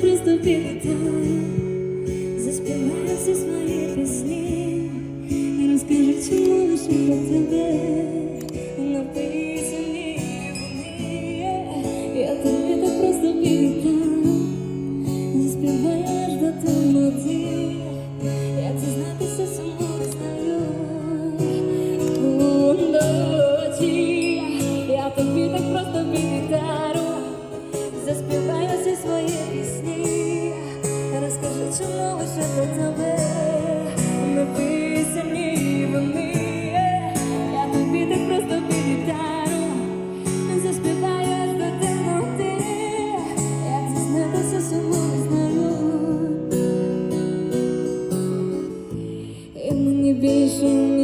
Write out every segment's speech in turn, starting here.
просто підлітаю, заспіваю всі свої пісні, розкажу, чому лише про тебе напи.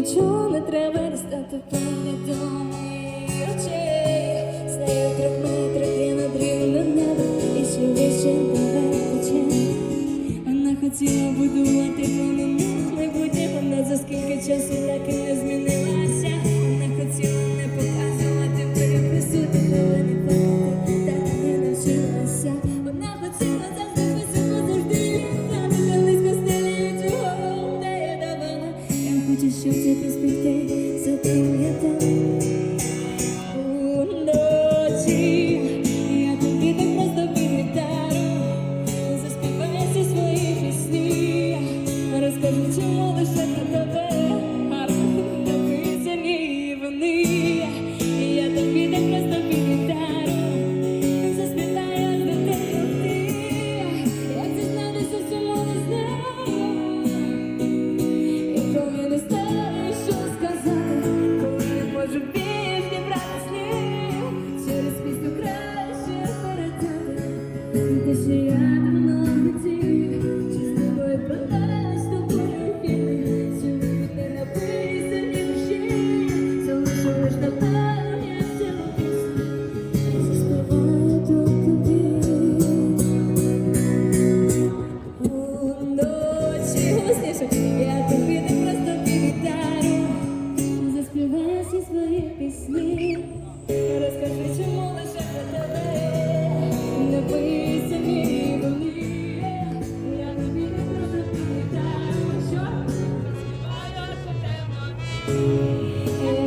нічого не треба дістати повідомий очей. З нею трьох метрах і над рівне небо, і ще вище тебе тече. Вона хотіла будувати мене майбутнє, вона за скільки часу так і не змінилася. Вона хотіла не показувати перепису, але не пам'ятати, так і не навчилася. Вона хотіла завжди що тебе збити, затрує там уночі, я тобі так просто підвітаю, заспівайся свої пісні, розкажу, чому лише тебе.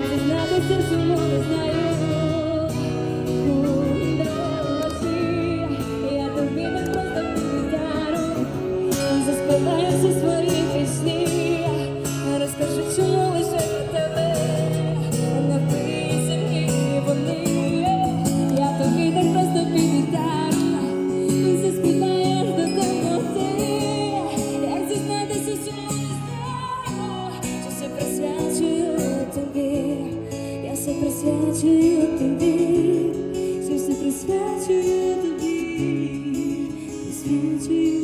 Зізнатися суму присвячує тобі, серце присвячує тобі, присвячує.